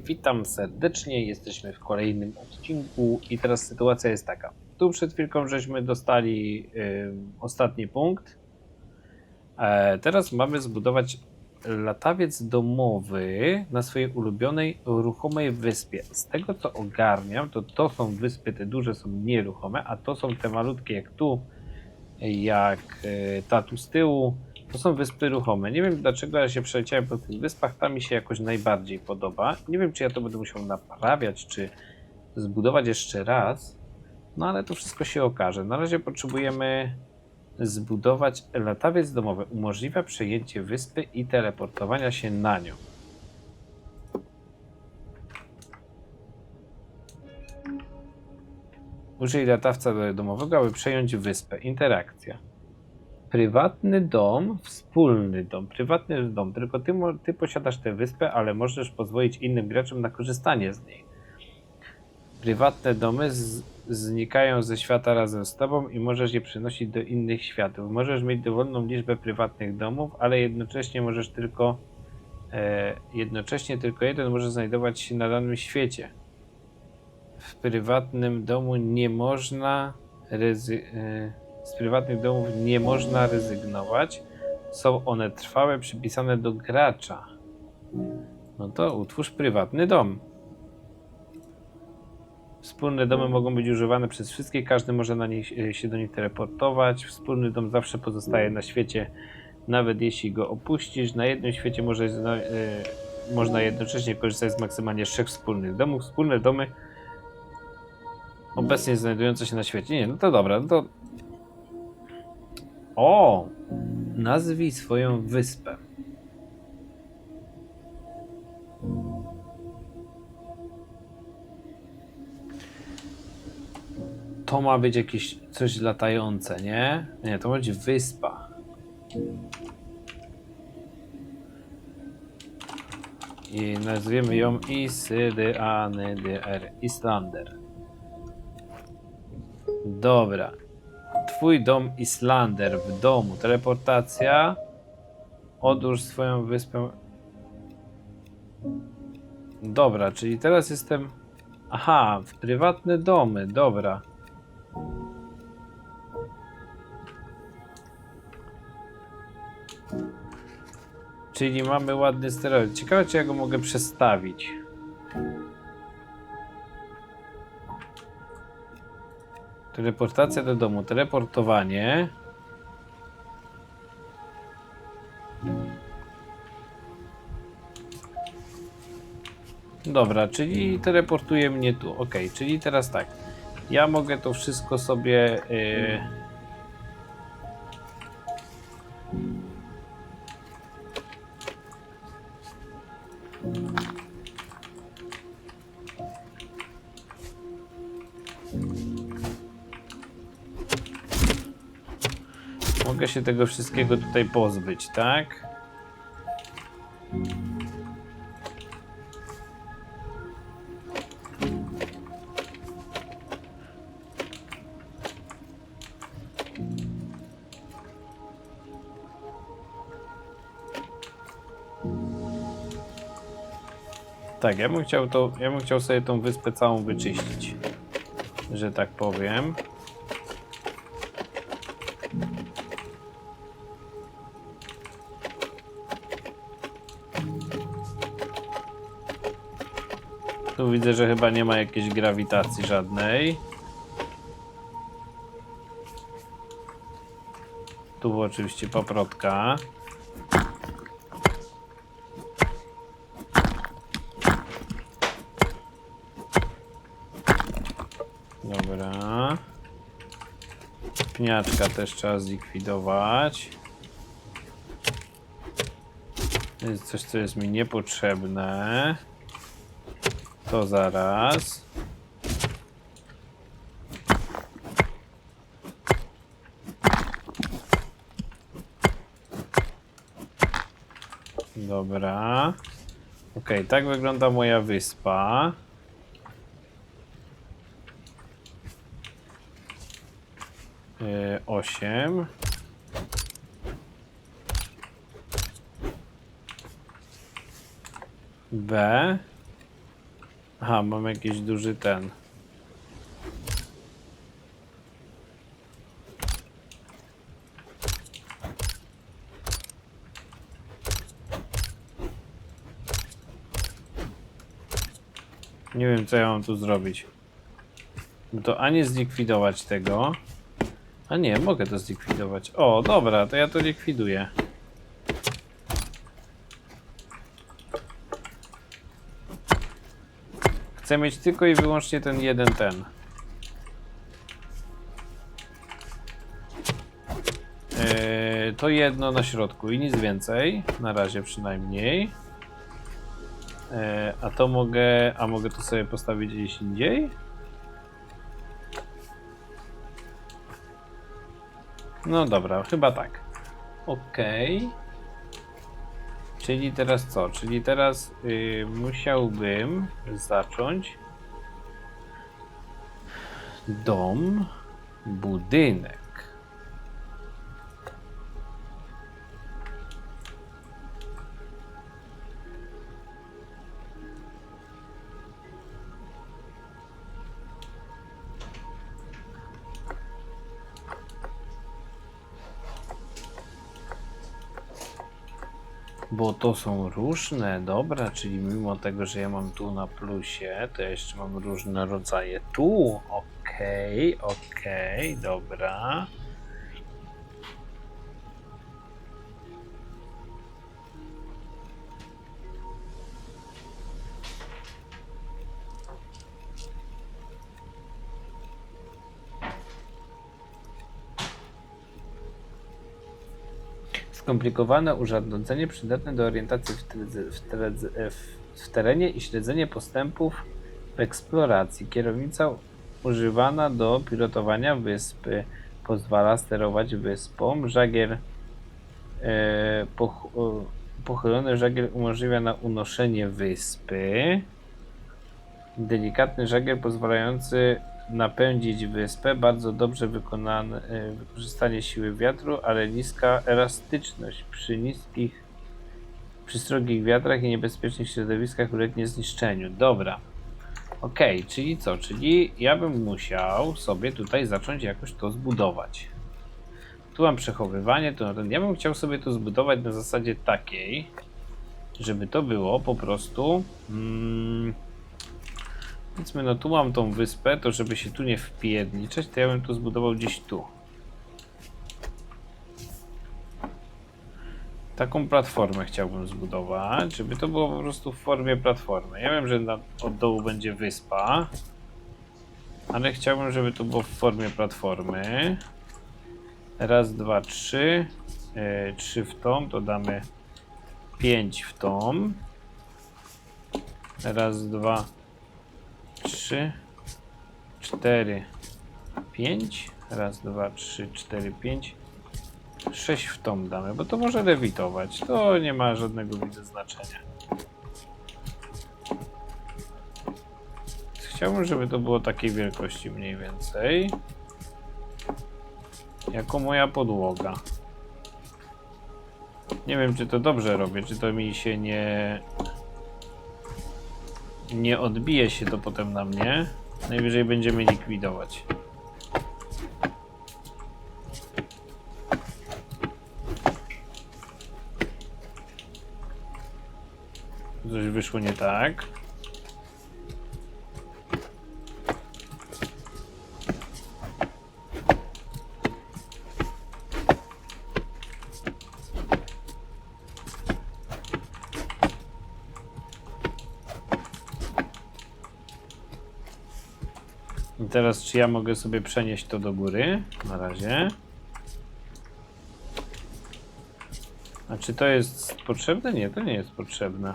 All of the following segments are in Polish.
witam serdecznie. Jesteśmy w kolejnym odcinku i teraz sytuacja jest taka. Tu przed chwilką żeśmy dostali y, ostatni punkt. E, teraz mamy zbudować latawiec domowy na swojej ulubionej ruchomej wyspie. Z tego co ogarniam, to to są wyspy, te duże są nieruchome, a to są te malutkie jak tu, jak y, ta tu z tyłu. To są wyspy ruchome. Nie wiem dlaczego ja się przeleciałem po tych wyspach, ta mi się jakoś najbardziej podoba. Nie wiem czy ja to będę musiał naprawiać, czy zbudować jeszcze raz. No ale to wszystko się okaże. Na razie potrzebujemy zbudować latawiec domowy. Umożliwia przejęcie wyspy i teleportowania się na nią. Użyj latawca domowego, aby przejąć wyspę. Interakcja. Prywatny dom, wspólny dom. Prywatny dom, tylko ty, ty posiadasz tę wyspę, ale możesz pozwolić innym graczom na korzystanie z niej. Prywatne domy z, znikają ze świata razem z tobą i możesz je przenosić do innych światów. Możesz mieć dowolną liczbę prywatnych domów, ale jednocześnie możesz tylko e, jednocześnie tylko jeden może znajdować się na danym świecie. W prywatnym domu nie można ryzy- e, z prywatnych domów nie można rezygnować. Są one trwałe, przypisane do gracza. No to utwórz prywatny dom. Wspólne domy mogą być używane przez wszystkich, każdy może na nich, się do nich teleportować. Wspólny dom zawsze pozostaje na świecie, nawet jeśli go opuścisz. Na jednym świecie może, e, można jednocześnie korzystać z maksymalnie trzech wspólnych domów. Wspólne domy obecnie znajdujące się na świecie. Nie, no to dobra, no to... O! Nazwij swoją wyspę. To ma być jakieś coś latające, nie? Nie, to ma być wyspa. I nazwiemy ją Isydr. Islander. Dobra. Twój dom Islander w domu. Teleportacja. Odłóż swoją wyspę. Dobra, czyli teraz jestem. Aha, w prywatne domy. Dobra. Czyli mamy ładny steroid. Ciekawe, czy ja go mogę przestawić. Teleportacja do domu. Teleportowanie. Dobra, czyli teleportuje mnie tu. Ok, czyli teraz tak. Ja mogę to wszystko sobie. Yy... się tego wszystkiego tutaj pozbyć, tak? Tak, ja bym chciał to, ja bym chciał sobie tą wyspę całą wyczyścić, że tak powiem. Widzę, że chyba nie ma jakiejś grawitacji żadnej. Tu oczywiście paprotka. Dobra. Pniaczka też trzeba zlikwidować. Jest coś, co jest mi niepotrzebne. To zaraz. Dobra. Ok, tak wygląda moja wyspa. Yy. B. Aha, mam jakiś duży ten. Nie wiem, co ja mam tu zrobić. No to ani zlikwidować tego. A nie, mogę to zlikwidować. O, dobra, to ja to likwiduję. Chcę mieć tylko i wyłącznie ten jeden ten. Yy, to jedno na środku i nic więcej. Na razie przynajmniej. Yy, a to mogę. A mogę to sobie postawić gdzieś indziej? No dobra, chyba tak. Okej. Czyli teraz co? Czyli teraz y, musiałbym zacząć dom, budynek. Bo to są różne, dobra, czyli mimo tego, że ja mam tu na plusie, to ja jeszcze mam różne rodzaje tu. Okej, okej, dobra. Skomplikowane urządzenie przydatne do orientacji w, tredze- w, tredze- w, terenie i śledzenie postępów w eksploracji. Kierownica używana do pilotowania wyspy pozwala sterować wyspą. Żagiel e, poch, o, pochylony żagiel umożliwia na unoszenie wyspy. Delikatny żagiel pozwalający napędzić wyspę. Bardzo dobrze wykonane e, wykorzystanie siły wiatru, ale niska elastyczność. Przy niskich, przy strogich wiatrach i niebezpiecznych środowiskach ulegnie zniszczeniu. Dobra. Okej, czyli co? Czyli ja bym musiał sobie tutaj zacząć jakoś to zbudować. Tu mam przechowywanie, to ten. Ja bym chciał sobie to zbudować na zasadzie takiej, żeby to było po prostu. Mm, Powiedzmy, no tu mam tą wyspę, to żeby się tu nie wpiedniczać, to ja bym to zbudował gdzieś tu. Taką platformę chciałbym zbudować, żeby to było po prostu w formie platformy. Ja wiem, że na, od dołu będzie wyspa, ale chciałbym, żeby to było w formie platformy. Raz, dwa, trzy. Yy, trzy w tą, to damy pięć w tą. Raz, dwa, trzy, cztery, pięć. Raz, dwa, trzy, cztery, pięć. Sześć w tom damy, bo to może lewitować. To nie ma żadnego widzę znaczenia. Chciałbym, żeby to było takiej wielkości mniej więcej. Jako moja podłoga. Nie wiem, czy to dobrze robię, czy to mi się nie nie odbije się to potem na mnie. Najwyżej będziemy likwidować. Coś wyszło nie tak. Teraz czy ja mogę sobie przenieść to do góry? Na razie. A czy to jest potrzebne? Nie, to nie jest potrzebne.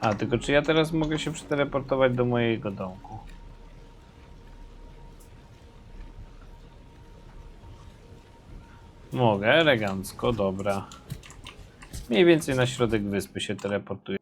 A, tylko czy ja teraz mogę się przeteleportować do mojego domku? Mogę, elegancko, dobra. Mniej więcej na środek wyspy się teleportuję.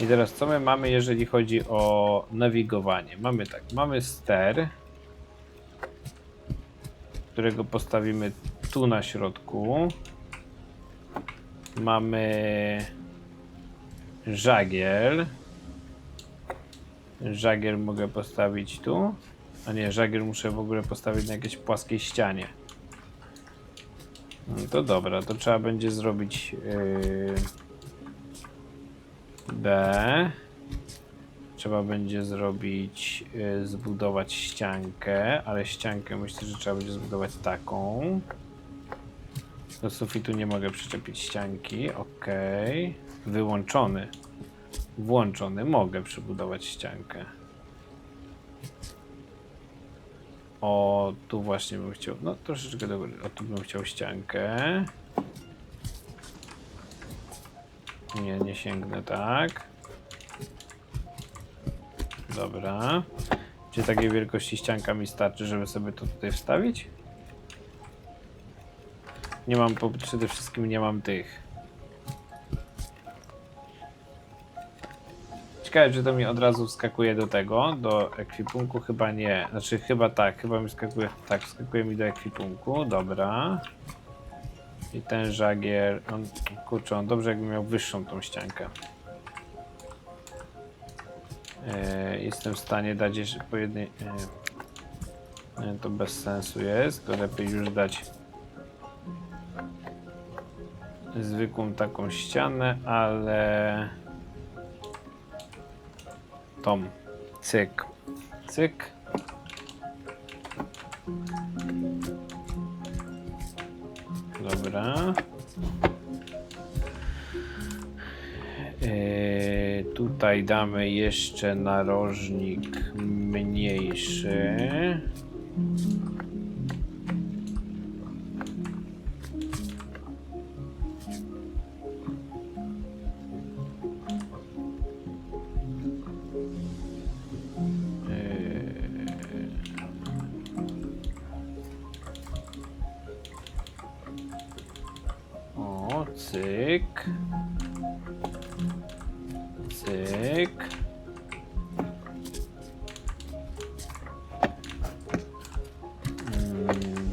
I teraz co my mamy, jeżeli chodzi o nawigowanie? Mamy tak, mamy ster, którego postawimy tu na środku. Mamy żagiel. Żagiel mogę postawić tu. A nie, żagiel muszę w ogóle postawić na jakiejś płaskiej ścianie. No to dobra, to trzeba będzie zrobić. Yy... B. Trzeba będzie zrobić, y, zbudować ściankę, ale ściankę myślę, że trzeba będzie zbudować taką. Do sufitu nie mogę przyczepić ścianki, ok. Wyłączony. Włączony, mogę przybudować ściankę. O, tu właśnie bym chciał, no troszeczkę do góry, o tu bym chciał ściankę. Nie, nie sięgnę tak. Dobra. Czy takiej wielkości ścianka mi starczy, żeby sobie to tutaj wstawić? Nie mam, przede wszystkim nie mam tych. Ciekawe, czy to mi od razu wskakuje do tego, do ekwipunku? Chyba nie. Znaczy, chyba tak, chyba mi wskakuje. Tak, wskakuje mi do ekwipunku. Dobra. I ten żagier, on, kurczę, on dobrze jakby miał wyższą tą ściankę. E, jestem w stanie dać jeszcze po jednej... Nie, to bez sensu jest, to lepiej już dać zwykłą taką ścianę, ale tą cyk, cyk. Dobra. Eee, tutaj damy jeszcze narożnik mniejszy.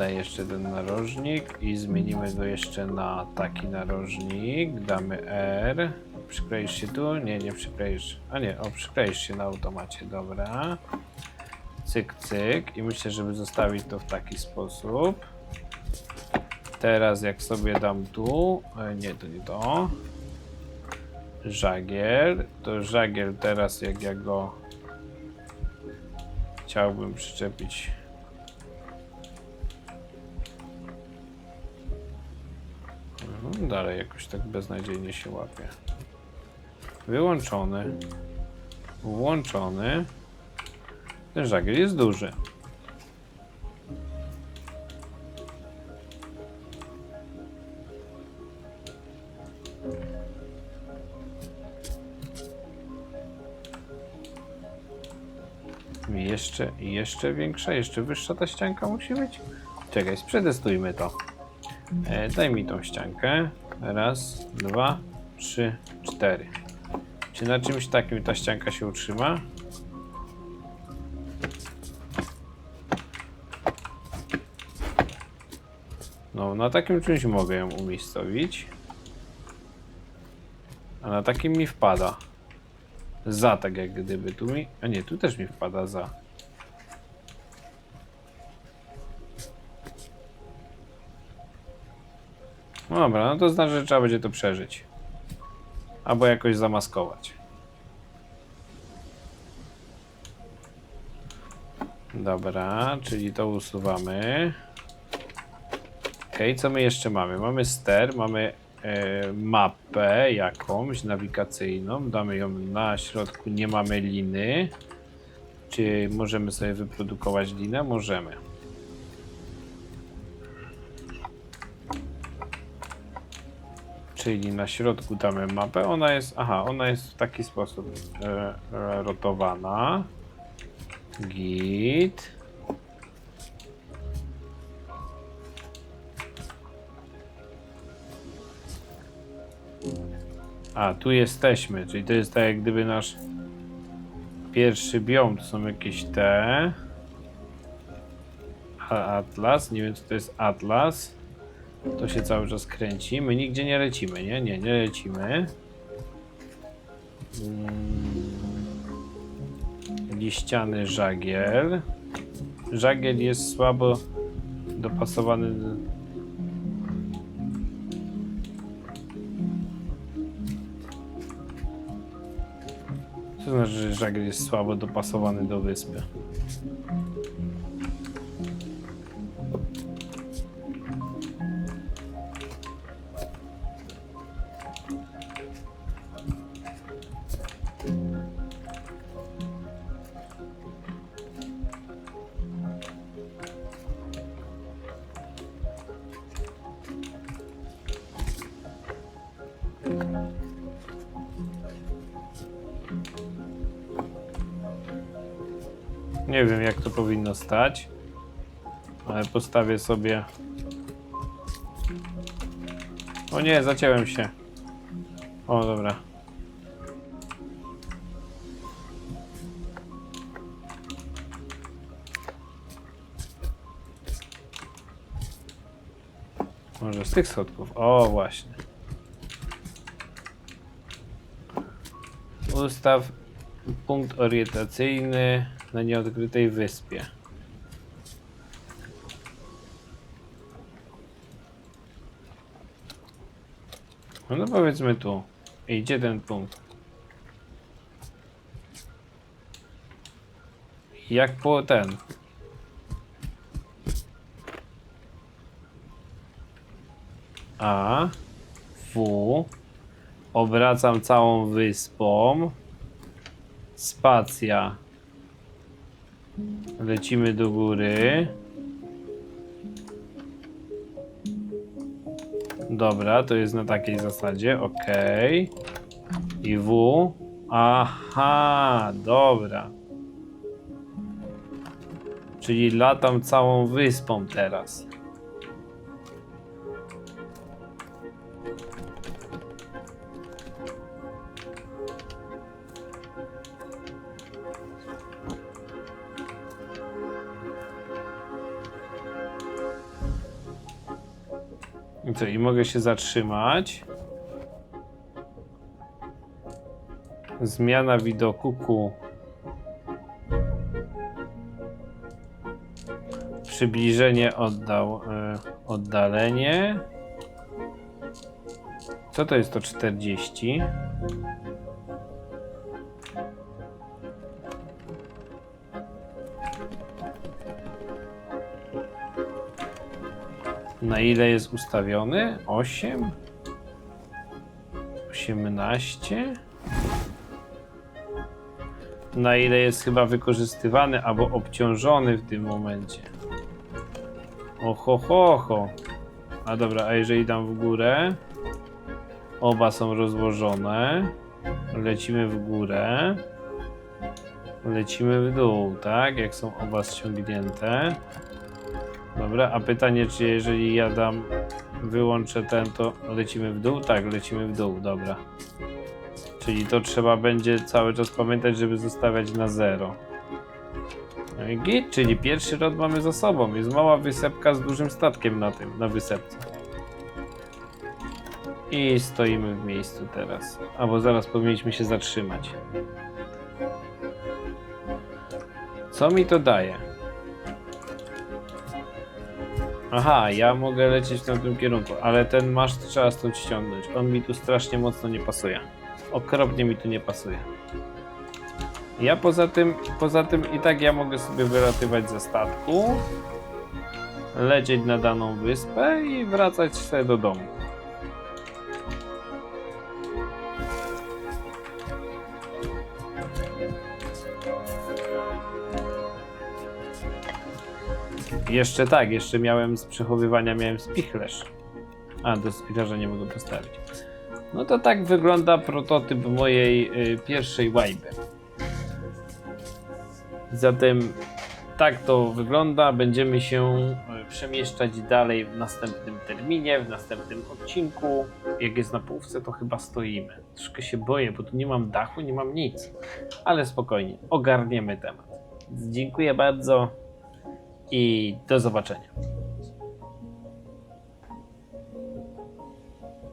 Daj jeszcze ten narożnik i zmienimy go jeszcze na taki narożnik. Damy R. Przykleisz się tu? Nie, nie przykleisz. A nie, o, przykleisz się na automacie, dobra. Cyk, cyk. I myślę, żeby zostawić to w taki sposób. Teraz jak sobie dam tu, e, nie to nie to, żagiel, to żagiel teraz jak ja go chciałbym przyczepić. Dalej jakoś tak beznadziejnie się łapie. Wyłączony. Włączony. Ten żagiel jest duży. Jeszcze, jeszcze większa, jeszcze wyższa ta ścianka musi być? Czekaj, przetestujmy to. E, daj mi tą ściankę. Raz, dwa, trzy, cztery. Czy na czymś takim ta ścianka się utrzyma? No, na takim czymś mogę ją umiejscowić. A na takim mi wpada. Za, tak jak gdyby tu mi... A nie, tu też mi wpada za. Dobra, no to znaczy, że trzeba będzie to przeżyć. Albo jakoś zamaskować. Dobra, czyli to usuwamy. Ok, co my jeszcze mamy? Mamy ster, mamy e, mapę jakąś nawigacyjną. Damy ją na środku, nie mamy liny. Czy możemy sobie wyprodukować linę? Możemy. Czyli na środku damy mapę. Ona jest, aha, ona jest w taki sposób e, rotowana. Git. A, tu jesteśmy, czyli to jest tak jak gdyby nasz pierwszy biom, to są jakieś te. A- Atlas, nie wiem co to jest Atlas. To się cały czas kręci. My nigdzie nie lecimy, nie? Nie, nie lecimy. Mm. Liściany żagiel. Żagiel jest słabo dopasowany do... Co znaczy, że żagiel jest słabo dopasowany do wyspy? Nie wiem jak to powinno stać. Ale postawię sobie. O nie, zaciąłem się. O, dobra. Może z tych schodków. O, właśnie. Ustaw punkt orientacyjny na nieodkrytej wyspie. No, no powiedzmy tu. I gdzie ten punkt? Jak po ten? A. W. Obracam całą wyspą. Spacja. Lecimy do góry. Dobra, to jest na takiej zasadzie. Ok. I W. Aha, dobra. Czyli latam całą wyspą teraz. I mogę się zatrzymać. Zmiana widoku ku. Przybliżenie oddał e, oddalenie. Co to jest to 40? Na ile jest ustawiony? 8? 18? Na ile jest chyba wykorzystywany albo obciążony w tym momencie? Oho, ho, ho. A dobra, a jeżeli dam w górę? Oba są rozłożone. Lecimy w górę. Lecimy w dół, tak? Jak są oba ściągnięte. Dobra, a pytanie, czy jeżeli ja dam, wyłączę ten, to lecimy w dół? Tak, lecimy w dół, dobra. Czyli to trzeba będzie cały czas pamiętać, żeby zostawiać na zero. No i git, czyli pierwszy rod mamy za sobą. Jest mała wysepka z dużym statkiem na tym, na wysepce. I stoimy w miejscu teraz. Albo zaraz powinniśmy się zatrzymać. Co mi to daje? Aha, ja mogę lecieć w tamtym kierunku, ale ten maszt trzeba stąd ściągnąć. On mi tu strasznie mocno nie pasuje. Okropnie mi tu nie pasuje. Ja poza tym, poza tym i tak ja mogę sobie wylatywać ze statku, lecieć na daną wyspę i wracać sobie do domu. Jeszcze tak, jeszcze miałem z przechowywania, miałem spichlerz. A, do spichlerza nie mogę postawić. No to tak wygląda prototyp mojej y, pierwszej łajby. Zatem tak to wygląda. Będziemy się y, przemieszczać dalej w następnym terminie, w następnym odcinku. Jak jest na połówce, to chyba stoimy. Troszkę się boję, bo tu nie mam dachu, nie mam nic. Ale spokojnie, ogarniemy temat. Dziękuję bardzo i do zobaczenia.